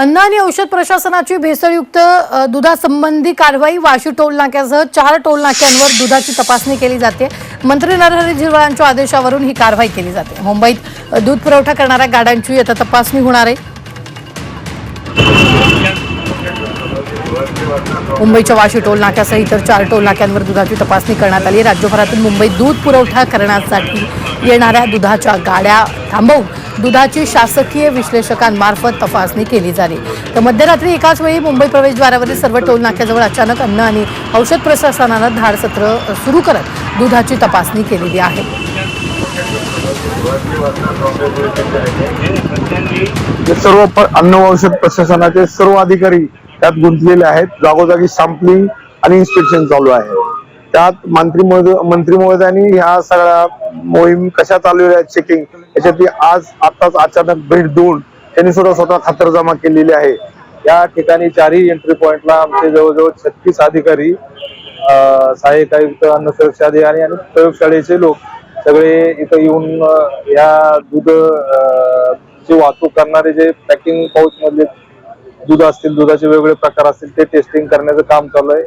अन्न आणि औषध प्रशासनाची भेसळयुक्त दुधासंबंधी कारवाई वाशी टोल नाक्यासह चार टोल नाक्यांवर दुधाची तपासणी केली जाते. मंत्री नरहरी झिरवळांच्या आदेशावरून ही कारवाई केली जाते. मुंबईत दूध पुरवठा करणाऱ्या गाड्यांची आता तपासणी होणार आहे. मुंबईच्या वाशी टोल नाक्यासह इतर चार टोल नाक्यांवर दुधाची तपासणी करण्यात आली. राज्यभरातून मुंबईत दूध पुरवठा करण्यासाठी येणाऱ्या दुधाच्या गाड्या थांबवून दुधाची शासकीय विश्लेषकांमार्फत तपासणी केली झाली. तर मध्यरात्री एकाच वेळी मुंबई प्रवेशद्वारावरील सर्व टोल नाक्याजवळ अचानक अन्न आणि औषध प्रशासनानं धाडसत्र सुरू करत दुधाची तपासणी केलेली आहे. सर्व अन्न औषध प्रशासनाचे सर्व अधिकारी त्यात गुंतलेले आहेत. जागोजागी सॅम्पलिंग आणि इन्स्पेक्शन चालू आहे. त्यात मंत्री मंत्री महोदयांनी ह्या सगळ्या मोहीम कशा चालवल्या आहेत चेकिंग याच्यातली आज आताच अचानक भेट देऊन त्यांनी सुद्धा स्वतः खातरजमा केलेली आहे. या ठिकाणी चारही एंट्री पॉइंटला आमचे जवळजवळ छत्तीस अधिकारी सहाय्यक आयुक्त अन्न सुरक्षा अधिकारी आणि प्रयोगशाळेचे लोक सगळे इथं येऊन या दूध ची वाहतूक करणारे जे पॅकिंग पाऊच मधले दूध असतील दुधाचे वेगवेगळे प्रकार असतील ते टेस्टिंग करण्याचं काम चालू आहे.